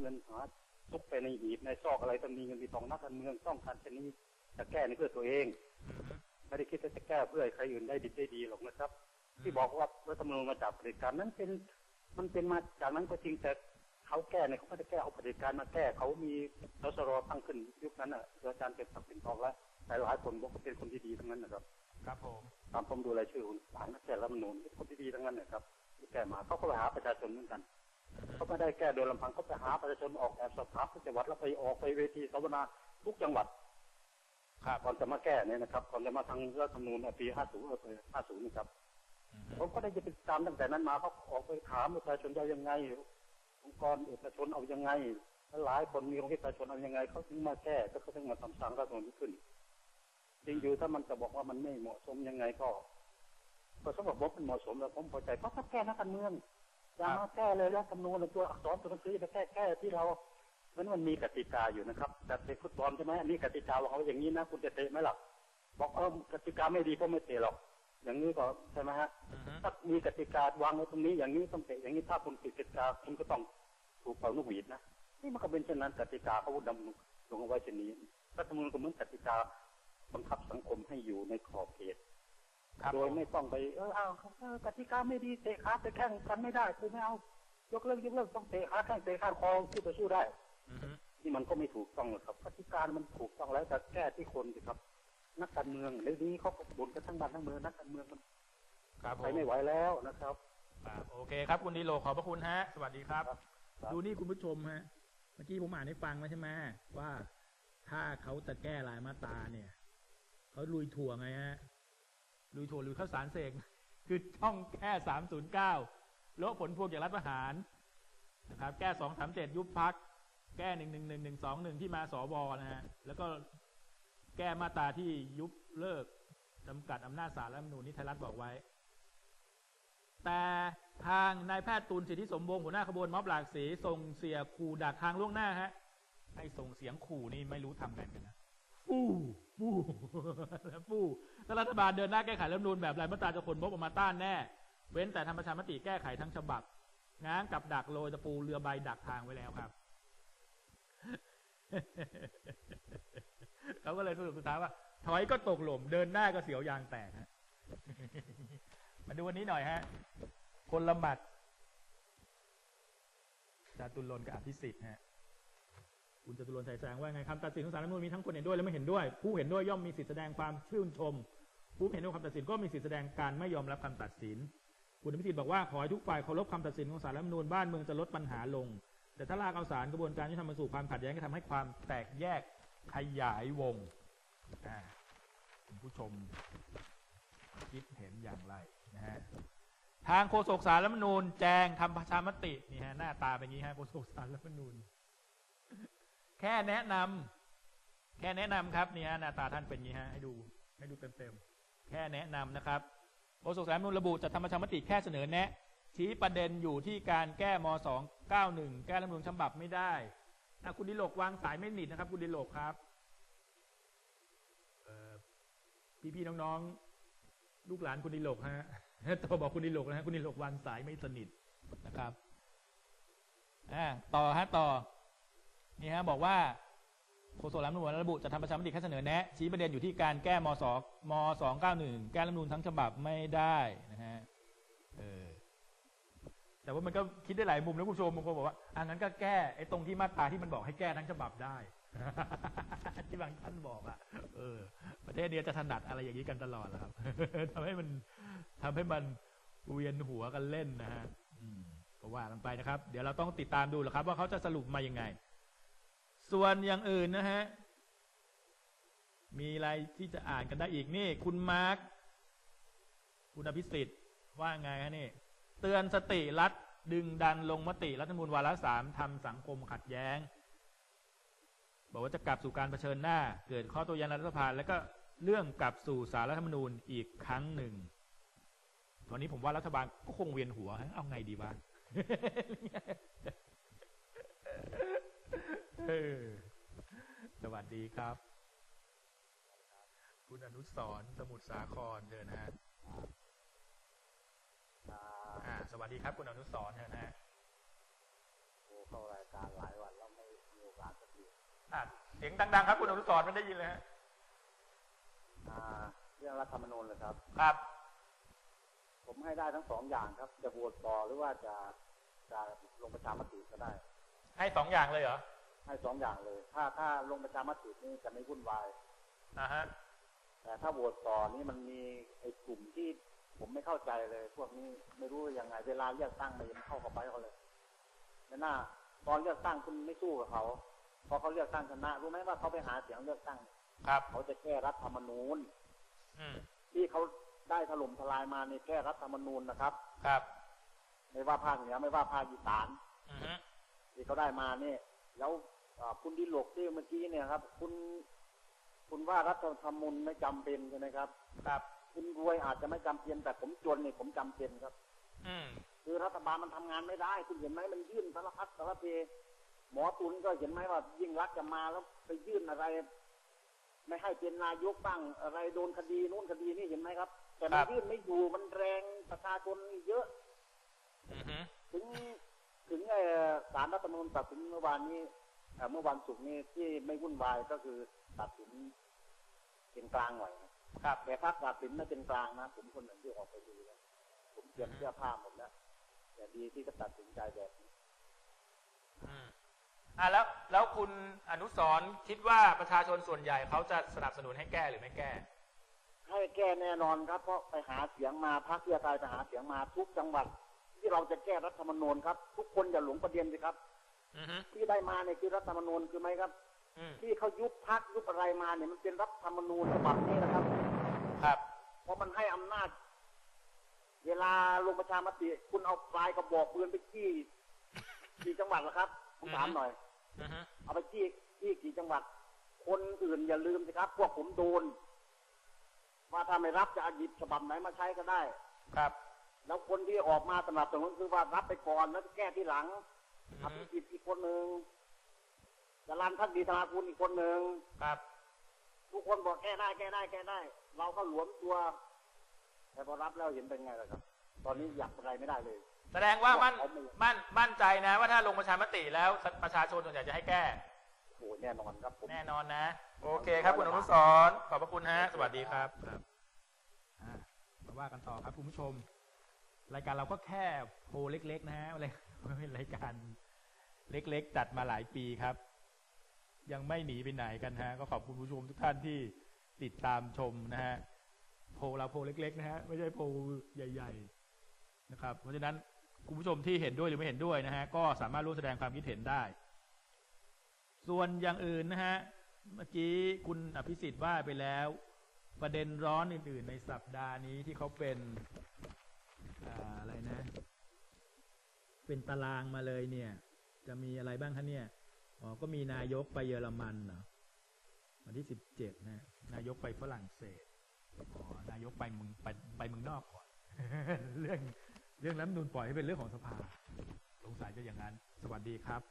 เงินหาซุกไปในหีบในซอกอะไรต้องมีเงินมีทองนักการเมืองต้องการชนี้จะแก้ในเพื่อตัวเองไม่ได้คิดว่าจะแก้เพื่อให้ใครอื่นได้ดีได้ดีหรอกนะครับ ที่บอกว่ารัฐธรรมนูญมาจากเผด็จการนั้นเป็นมันเป็นมาจากนั้นก็จริงแต่เขาแก้เนี่ยเขาไม่ได้แก้เอาเผด็จการมาแก้เขามีสสรตั้งขึ้นยุคนั้นอะอาจารย์เป็นตักเป็นทองแล้วแต่หลายคนบอกว่าเป็นคนที่ดีทั้งนั้นนะครับ ครับผมตามผมดูรายชื่อคุณหลานนักแก้รัฐธรรมนูญเป็นคนที่ดีทั้งนั้นนะครับที่แก้มาเขาก็ไปหาประชาชนเหมือนกัน เขาไม่ได้แก้โดยลำพังเขาไปหาประชาชนออกแบบสภาทุกจังหวัดแล้วไปออกไปเวทีสัมมนาทุกจังหวัดครับก่อนจะมาแก้เนี่ยนะครับก่อนจะมาทางรัฐธรรมนูญปี50เออ50นี่ครับผมก็ได้จะติดตามตั้งแต่นั้นมาเขาออกไปถามประชาชนจะเอายังไง องค์กรเอกชนเอายังไงหลายคนมีองค์กรเอกชนเอายังไงเขาถึงมาแก้ก็เขาถึงมาทำสร้างรัฐธรรมนูญขึ้นจริงอยู่ถ้ามันจะบอกว่ามันไม่เหมาะสมยังไงก็ก็สำหรับผมมันเหมาะสมแล้วผมพอใจเพราะถ้าแก้นักการเมือง อย่ามาแก้เลยรัฐธรรมนูญตัวอักษรตัวหนังสือจะแก้แก้ที่เรามันมันมีกติกาอยู่นะครับแต่เตะฟุตบอลใช่ไหมอันนี้กติกาว่าเอาอย่างนี้นะคุณจะเตะไหมล่ะบอกเออกติกาไม่ดีก็ไม่เตะหรอก อย่างนี้ก็ใช่ไหมฮะอือฮึถ้ามีกติกาวางไว้ตรงนี้อย่างนี้ต้องเตะอย่างนี้ถ้าคุณผิดกติกาคุณก็ต้องถูกเป่านกหวีดนะนี่มันก็เป็นเช่นนั้นกติกาเขาดำลงเอาไว้เช่นนี้รัฐธรรมนูญก็เหมือนกติกาบังคับสังคมให้อยู่ในขอบเขตครับ โดผยมไม่ต้องไปเออเอาเออกติกาไม่ดีเตะขาเตะแข้งกันไม่ได้คือไม่เอายกเลิกยกเลิกต้องเตะขาแข้งเตะขาคอสู้ไปสู้ได้อือฮึนี่มันก็ไม่ถูกต้องหรอกครับกติกามันถูกต้องแล้วแต่แก้ที่คนสิครับ นักการเมืองเดี๋ยวนี้เขาก็บ่นกันทั้งบ้านทั้งเมืองนักการเมืองมันครับผไปมไม่ไหวแล้วนะครับครับโอเคครับคุณดีโลขอบพระคุณฮะ สวัสดีครับครับ ดูนี่คุณผู้ชมฮะ เมื่อกี้ผมอ่านให้ฟังแล้วใช่ไหมว่าถ้าเขาจะแก้รายมาตราเนี่ยเขาลุยถั่วไงฮะ ลุยถั่วลุยข้าวสารเสกคือช่องแก้สามศูนย์เก้าลดผลพวงจากรัฐประหารนะครับแก้สองสามเจ็ดยุบพัก แก้หนึ่งหนึ่งหนึ่งหนึ่งสองหนึ่งที่มาสวนะฮะแล้วก็แก้มาตราที่ยุบเลิกจำกัดอำนาจศาลรัฐธรรมนูญที่ไทยรัฐบอกไว้ แต่ทางนายแพทย์ตูนสิทธิสมบงหัวหน้าขบวนม็อบหลากสีส่งเสียขู่ดักทางล่วงหน้าฮะไอ้ส่งเสียงขู่นี่ไม่รู้ทำกันกันนะ ฟู่ฟู่ฟู่ถ้ารัฐบาลเดินหน้าแก้ไขรัฐธรรมนูญแบบไรมาตราจะขนม็อบออกมาต้านแน่ เว้นแต่ทำประชามติแก้ไขทั้งฉบับ ง้างกับดักโรยตะปูเรือใบดักทางไว้แล้วครับเขาก็เลยสรุปสุดท้ายว่า ถอยก็ตกหล่มเดินหน้าก็เสียวยางแตกฮะมาดูวันนี้หน่อยฮะ คนละหมัดจาตุรนกับอภิสิทธิ์ฮะ คุณจตุรนต์ใส่แสงว่าไงคำตัดสินของศาลรัฐมนูญมีทั้งคนเห็นด้วยและไม่เห็นด้วย ผู้เห็นด้วยย่อมมีสิทธิแสดงความชื่นชม ผู้เห็นด้วยคำตัดสินก็มีสิทธิแสดงการไม่ยอมรับคำตัดสิน คุณอภิสิทธิ์บอกว่าขอให้ทุกฝ่ายเคารพคำตัดสินของศาลรัฐมนูญบ้านเมืองจะลดปัญหาลง แต่ถ้าลากเอาสารกระบวนการที่ทำมาสู่ความขัดแย้งก็ทำให้ความแตกแยกขยายวงคุณผู้ชมคิดเห็นอย่างไรนะฮะทางโฆษกสารรัฐมนูญแจงทำประชามตินี่ฮะหน้าตาเป็นอย่างนี้ฮะโฆษกสารรัฐมนูญ แค่แนะนำแค่แนะนำครับเนี่ฮะหน้าตาท่านเป็นอย่างนี้ฮะให้ดูให้ดูเต็มๆแค่แนะนำนะครับโฆษกสารรัฐธรรมนูญระบุจะทำประชามติแค่เสนอแนะ ชี้ประเด็นอยู่ที่การแก้ม 291 แก้รัฐมนูญฉบับไม่ได้นะคุณดิโลกวางสายไม่หนิดนะครับ คุณดิโลกครับพี่ๆน้องๆ ลูกหลานคุณดิโลกฮะโทรบอกคุณดิโลกนะฮะคุณดิโลกวางสายไม่สนิทนะครับอ่าต่อฮะต่อ นี่ฮะบอกว่าโฆษกรัฐมนูญระบุจะทำประชามติแค่เสนอแนะ ชี้ประเด็นอยู่ที่การแก้มสมสองเก้าหนึ่งแก้รัฐมนูญทั้งฉบับไม่ได้นะฮะเออแต่ว่ามันก็คิดได้หลายมุมนะคุณผู้ชมบางคนบอกว่าอ่างั้นก็แก้ไอ้ตรงที่มาตราที่มันบอกให้แก้ทั้งฉบับได้ที่บางท่านบอกอะ เออ ประเทศเนี้ยจะถนัดอะไรอย่างนี้กันตลอดแหละครับทำให้มันทำให้มันเวียนหัวกันเล่นนะฮะอืมก็ว่ากันไปนะครับ เดี๋ยวเราต้องติดตามดูแหละครับ ว่าเขาจะสรุปมายังไง ส่วนอย่างอื่นนะฮะ มีอะไรที่จะอ่านกันได้อีกนี่ คุณมาร์คคุณอภิสิทธิ์ว่าไงฮะนี่ เตือนสติรัฐดึงดันลงมติรัฐธรรมนูญวาระสามทำสังคมขัดแย้ง บอกว่าจะกลับสู่การเผชิญหน้า เกิดข้อโต้แย้งรัฐสภาแล้วก็เรื่องกลับสู่สารรัฐธรรมนูญอีกครั้งหนึ่ง ตอนนี้ผมว่ารัฐบาลก็คงเวียนหัวเอาไงดีวะ สวัสดีครับ คุณอนุสรณ์สมุทรสาครเชิญนะฮะอ่า สวัสดีครับ คุณอนุสรณ์เชิญนะฮะโอ้เข้ารายการหลายวันอะเสียงดังๆ ครับ คุณอนุสรณ์ไม่ได้ยินเลยฮะอ่า เรื่องรัฐธรรมนูญเลยครับ ครับ ผมให้ได้ทั้งสองอย่างครับ จะโหวตต่อหรือว่าจะจะลงประชามติก็ได้ ให้สองอย่างเลยเหรอ ให้สองอย่างเลย ถ้าถ้าลงประชามตินี่จะไม่วุ่นวายอ่าฮะแต่ถ้าโหวตต่อนี่มันมีไอ้กลุ่มที่ผมไม่เข้าใจเลย พวกนี้ไม่รู้ยังไง เวลาเลือกตั้งมันยังเข้ากับไปเขาเลยไม่น่าตอนเลือกตั้งคุณไม่สู้กับเขาพอเขาเลือกตั้งชนะรู้ไหมว่าเขาไปหาเสียงเลือกตั้ง ครับ เขาจะแก้รัฐธรรมนูญอืมที่เขาได้ถล่มทลายมาในแก้รัฐธรรมนูญนะครับ ครับ ไม่ว่าภาคเหนือไม่ว่าภาคอีสานอือฮึที่เขาได้มาเนี่ยแล้วอ่า คุณดิลกที่เมื่อกี้เนี่ยครับ คุณคุณว่ารัฐธรรมนูญไม่จำเป็นใช่ไหมครับครับคุณรวยอาจจะไม่จำเป็นแต่ผมจนเนี่ยผมจำเป็นครับ อืมคือรัฐบาลมันทำงานไม่ได้ คุณเห็นไหมมันยื่นสารพัดสารเพหมอตุนก็เห็นไหมว่ายิ่งรักษณ์จะมาแล้วไปยื่นอะไร ไม่ให้เป็นนายกบ้างอะไรโดนคดีนู้นคดีนี่เห็นไหมครับ แต่มันยื่นไม่อยู่มันแรงประชาชนเยอะอือฮึถึงถึงเอ่อศาลรัฐธรรมนูญตัดสินเมื่อวานนี้ เอ่อเมื่อวันศุกร์นี้ที่ไม่วุ่นวายก็คือตัดสินเป็นกลางหน่อยครับแต่ถ้าตัดสินไม่เป็นกลางนะผมคนหนึ่งที่ออกไปดูแล้วผมเตรียมเสื้อผ้าหมดแล้วแต่ดีที่จะตัดสินใจแบบนี้อืมอ่าแล้วแล้วคุณอนุสรณ์คิดว่าประชาชนส่วนใหญ่เขาจะสนับสนุนให้แก้หรือไม่แก้ ให้แก้แน่นอนครับ เพราะไปหาเสียงมาพรรคเพื่อไทยไปหาเสียงมาทุกจังหวัด ที่เราจะแก้รัฐธรรมนูญครับ ทุกคนอย่าหลงประเด็นสิครับอือฮึ ที่ได้มาเนี่ยคือรัฐธรรมนูญคือไหมครับอืมที่เขายุบพักยุบอะไรมาเนี่ยมันเป็นรัฐธรรมนูญฉบับนี้นะครับ ครับ เพราะมันให้อำนาจ เวลาลงประชามติ คุณเอาปลายกระบอกปืนไปขี้กี่จังหวัดล่ะครับผมถามหน่อยอือฮึเอาไปขี้ขี้กี่จังหวัด คนอื่นอย่าลืมสิครับ พวกผมโดนว่าถ้าไม่รับจะเอาหยิบฉบับไหนมาใช้ก็ได้ ครับ แล้วคนที่ออกมาสนับสนุนคือว่ารับไปก่อนแล้วแก้ที่หลัง อืออฮึภิสิทธิ์อีกคนหนึ่งจรันพักดีธนาคุณอีกคนหนึ่งครับ ทุกคนบอกแก้ได้แก้ได้แก้ได้ เราก็หลวมตัว แต่พอรับแล้วเห็นเป็นไงล่ะครับ ตอนนี้อยากอะไรไม่ได้เลย แสดงว่ามั่นมั่นมั่นใจนะ ว่าถ้าลงประชามติแล้วประชาชนส่วนใหญ่จะให้แก้โอ้โหแน่นอนครับผมแน่นอนนะ โอเคครับคุณอนุสรณ์ขอบพระคุณฮะสวัสดีครับครับอ่ามาว่ากันต่อครับคุณผู้ชม รายการเราก็แค่โพลเล็ก ๆ นะฮะอะไร เป็นรายการ เล็กๆจัดมาหลายปีครับ ยังไม่หนีไปไหนกันฮะ ก็ขอบคุณผู้ชมทุกท่านที่ติดตามชมนะฮะโพลเราโพลเล็ก ๆ นะฮะไม่ใช่โพลใหญ่ ๆนะครับ เพราะฉะนั้นคุณผู้ชมที่เห็นด้วยหรือไม่เห็นด้วยนะฮะก็สามารถร่วมแสดงความคิดเห็นได้ ส่วนอย่างอื่นนะฮะเมื่อกี้คุณอภิสิทธิ์ว่าไปแล้ว ประเด็นร้อนอื่น ๆ ในสัปดาห์นี้ที่เขาเป็นอ่าอะไรนะ เป็นตารางมาเลยเนี่ย จะมีอะไรบ้างคะเนี่ยอ๋อก็มีนายกไปเยอรมันเหรอวันที่สิบเจ็ดนะนายกไปฝรั่งเศสอ๋อนายกไปเมึงไปไปเมืองนอกก่อนเรื่องเรื่องรัฐธรรมนูนปล่อยให้เป็นเรื่องของสภาสงสัยจะอย่างนั้น สวัสดีครับ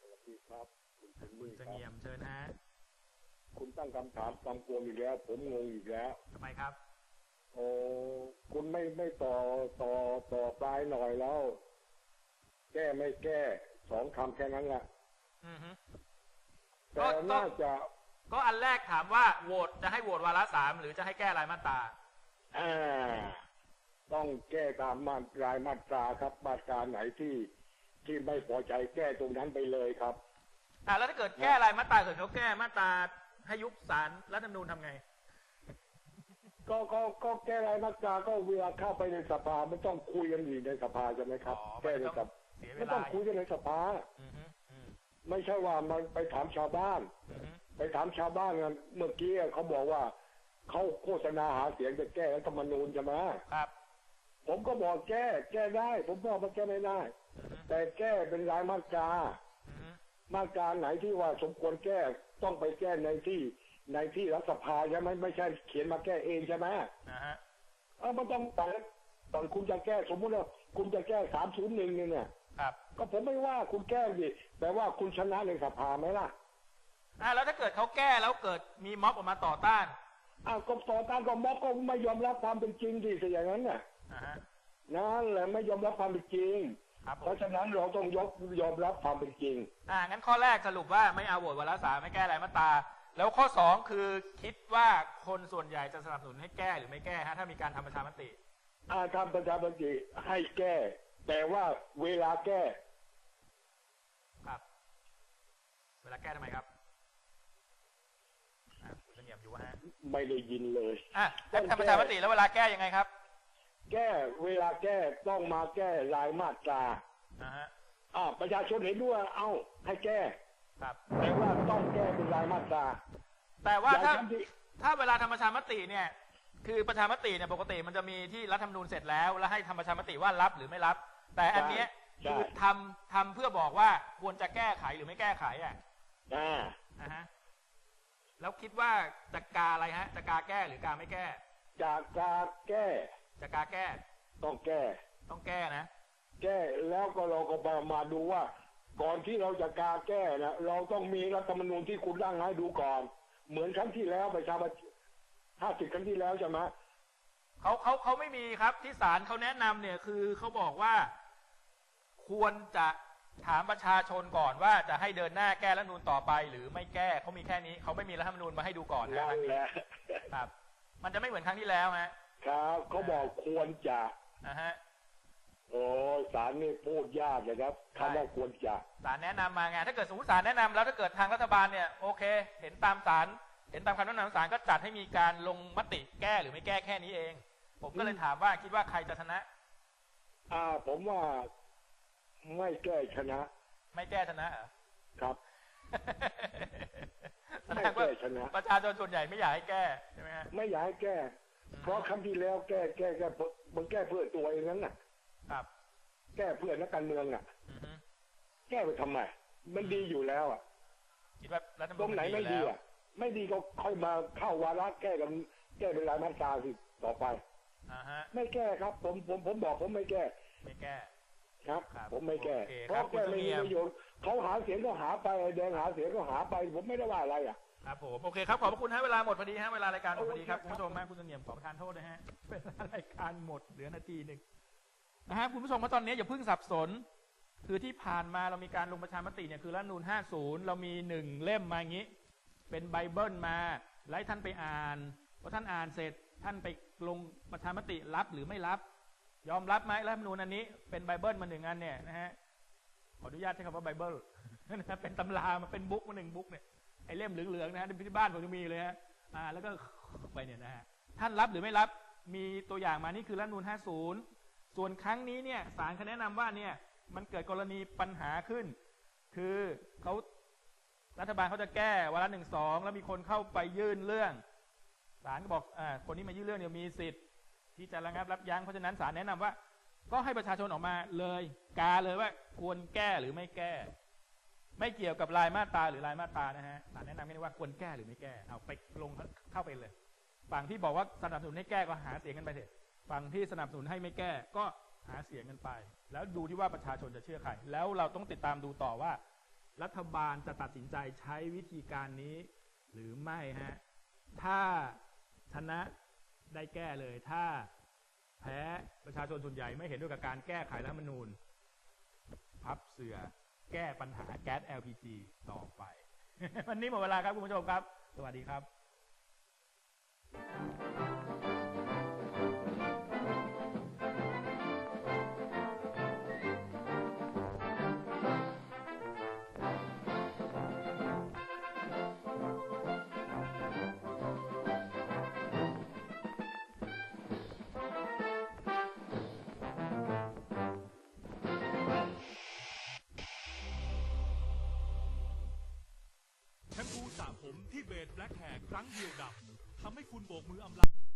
สวัสดีครับ คุณเซนคุณนี่เสครับงี่ยมเชิญฮะคุณตั้งคำถามกังวลอีกแล้ว ผมงงอีกแล้วทำไมครับโอ้คุณไม่ไม่ต่อต่อต่อปลายหน่อยแล้ว แก้ไม่แก้สองคำแค่นั้นแหละอือฮึแต่ก็น่าจะ ก็อันแรกถามว่าโหวตจะให้โหวตวาระสามหรือจะให้แก้รายมาตราอ่าต้องแก้ตามมาตรายมาตราครับ มาตราไหนที่ที่ไม่พอใจแก้ตรงนั้นไปเลยครับอ่าแล้วถ้าเกิดแก้รายมาตราเกิดเขาแก้มาตราให้ยุบสารรัฐธรรมนูญทำไง ก็ก็ก็แก้รายมาตราก็เวลาเข้าไปในสภาไม่ต้องคุยกันอยู่ในสภาใช่ไหมครับอ๋อแก้ในไม่สต้องภา เสียเวไม่ลาต้องคุยกันในสภา อือฮึอืมไม่ใช่ว่ามันไปถามชาวบ้าน อือฮึไปถามชาวบ้านกันเมื่อกี้เขาบอกว่าเขาโฆษณาหาเสียงจะแก้รัฐธรรมนูญใช่ไหมครับผมก็บอกแก้แก้ได้ ผมบอกมันแก้ไม่ได้ อือฮึแต่แก้เป็นรายมาตราอือฮึมาตราไหนที่ว่าสมควรแก้ต้องไปแก้ในที่ในที่รัฐสภาใช่ไหมไม่ใช่เขียนมาแก้เองใช่ไหมนะฮะเออมันต้องแต่ตอนคุณจะแก้สมมุติว่าคุณจะแก้สามศูนย์หนึ่งเนี่ย ครับก็ผมไม่ว่าคุณแก้ดิแต่ว่าคุณชนะในสภาไหมล่ะอ่าแล้วถ้าเกิดเขาแก้แล้วเกิดมีม็อบออกมาต่อต้านอ้าวก็ต่อต้านก็ม็อบก็ไม่ยอมรับความเป็นจริงดิสิอย่างนั้นน่ะนะฮะนั่นแหละไม่ยอมรับความเป็นจริงครับผเพมราะฉะนั้นเราต้องยกยอมรับความเป็นจริง อ่างั้นข้อแรกสรุปว่าไม่เอาโหวตวาระสามไม่แก้รายมาตราแล้วข้อสองคือคิดว่าคนส่วนใหญ่จะสนับสนุนให้แก้หรือไม่แก้ฮะถ้ามีการทำประชามติอาทำประชามติให้แก้ แต่ว่าเวลาแก้ ครับ เวลาแก้ทำไมครับอะคุณเสงี่ยมอยู่ฮะไม่ได้ยินเลย อะแล้วทำประชามติแล้วเวลาแก้ยังไงครับแก้เวลาแก้ต้องมาแก้รายมาตราอ่าฮะอ่าประชาชนเห็นด้วยเอ้าให้แก้ ครับ แต่ว่าต้องแก้เป็นรายมาตรา แต่ว่าถ้าอย่งที่ ถ้าเวลาทำประชามติเนี่ย คือประชามติเนี่ยปกติมันจะมีที่รัฐธรรมนูญเสร็จแล้ว แล้วให้ทำประชามติว่ารับหรือไม่รับ แต่อันเนี้ยใช่ คือทำทำเพื่อบอกว่าควรจะแก้ไขหรือไม่แก้ไขอะอ่านะฮะแล้วคิดว่าจะกาอะไรฮะจะกาแก้หรือกาไม่แก้จากการแก้ จะกาแก้ต้องแก้ ต้องแก้นะ แก้แล้วก็เราก็มามาดูว่า ก่อนที่เราจะกาแก้นะเราต้องมีรัฐธรรมนูญที่คุณร่างให้ดูก่อน เหมือนครั้งที่แล้วประชาชนห้าสิบครั้งที่แล้วใช่ไหมเขาเขาเขาไม่มีครับที่ศาลเขาแนะนำเนี่ยคือเขาบอกว่า ควรจะถามประชาชนก่อนว่าจะให้เดินหน้าแก้รัฐธรรมนูญต่อไป หรือไม่แก้เขามีแค่นี้เขาไม่มีรัฐธรรมนูญมาให้ดูก่อนนะนั่นแหละครับ มันจะไม่เหมือนครั้งที่แล้วฮะครับเขาบอกควรจะ นะฮะ โอ้สารนี่พูดยากนะครับคำว่าควรจะ ศาลแนะนำมาไงถ้าเกิดสมมติศาลแนะนำแล้วถ้าเกิดทางรัฐบาลเนี่ยโอเค เห็นตามศาลเห็นตามคำแนะนำของศาลก็จัดให้มีการลงมติแก้หรือไม่แก้แค่นี้เอง ผมก็เลยถามว่าคิดว่าใครจะชนะ อ่า ผมว่า ไม่แก้ชนะ ไม่แก้ชนะเหรอครับแสดงว่าไม่แก้ชนะประชาชนส่วนใหญ่ไม่อยากให้แก้ใช่ไหมฮะไม่อยากให้แก้ เพราะครั้งที่แล้วแก้แก้แก้เพื่อมันแก้เพื่อตัวเองนั้นน่ะ ครับ แก้เพื่อนักการเมืองอะอือฮึแก้ไปทำไมมันดีอยู่แล้วอะคิดว่ารัฐธรรมตนูรญงไหนมันไม่ดีดีอยู่แล้วอะไม่ดีก็ค่อยมาเข้าวาระแก้กันแก้เป็นรายมาตราสิต่อไปอ่าฮะไม่แก้ครับ ผมผมผมบอกผมไม่แก้ ไม่แก้ ครับ ครับผมไม่แก้โอเคเพครัราะบแก้ไม่มีคุณเสงี่ยม ประโยชน์เขาหาเสียงก็หาไปแดงหาเสียงก็หาไป ผมไม่ได้ว่าอะไรอะ ครับผมโอเคครับขอบพระคุณฮะเวลาหมดพอดีฮะเวลารายการหมดพอดีครับโอคุณเคครับผู้ชมฮะคุณเสงี่ยมขอประทานโทษนะฮะเวลารายการหมดเหลือนาทีหนึ่งนะฮะคุณผู้ชมเพราะตอนนี้อย่าเพิ่งสับสน คือที่ผ่านมาเรามีการลงประชามติเนี่ยคือรัฐธรรมนูญ50 เรามีหนึ่งเล่มมาอย่างนี้ เป็นไบเบิลมาแล้วให้ท่านไปอ่านพอท่านอ่านเสร็จท่านไปลงประชามติรับหรือไม่รับ ยอมรับไหมรัฐธรรมนูญอันนี้เป็นไบเบิลมาหนึ่งอันเนี่ยนะฮะขออนุญาตใช้คำว่าไบเบิลนะเป็นตำรามาเป็นบุ๊กมาหนึ่งบุ๊กเนี่ยไอเล่มเหลืองๆนะฮะที่บ้านผมยังมีเลยฮะอ่าแล้วก็ไปเนี่ยนะฮะท่านรับหรือไม่รับมีตัวอย่างมานี่คือรัฐธรรมนูญ50 ส่วนครั้งนี้เนี่ยศาลเขาแนะนำว่าเนี่ยมันเกิดกรณีปัญหาขึ้น คือเขารัฐบาลเขาจะแก้วาระหนึ่งสองแล้วมีคนเข้าไปยื่นเรื่องศาลก็บอกอ่าคนที่มายื่นเรื่องเนี่ยมีสิทธิ์ ที่จะระงับรับยั้งเพราะฉะนั้นศาลแนะนำว่า ก็ให้ประชาชนออกมาเลย กาเลยว่าควรแก้หรือไม่แก้ ไม่เกี่ยวกับรายมาตราหรือรายมาตรานะฮะศาลแนะนำแค่นี้ว่าควรแก้หรือไม่แก้เอาไปลงเข้าไปเลย ฝั่งที่บอกว่าสนับสนุนให้แก้ก็หาเสียงกันไปเถอะฝั่งที่สนับสนุนให้ไม่แก้ ก็หาเสียงกันไป แล้วดูที่ว่าประชาชนจะเชื่อใครแล้วเราต้องติดตามดูต่อว่า รัฐบาลจะตัดสินใจใช้วิธีการนี้ หรือไม่ฮะถ้าชนะ ได้แก้เลย ถ้าแพ้ประชาชนส่วนใหญ่ไม่เห็นด้วยกับการแก้ไขรัฐธรรมนูญ พับเสือแก้ปัญหาแก๊ส LPG ต่อไป วันนี้หมดเวลาครับคุณผู้ชมครับ สวัสดีครับ ที่เบสแบล็กแฮกครั้งเดียวดำทำให้คุณโบกมืออำลา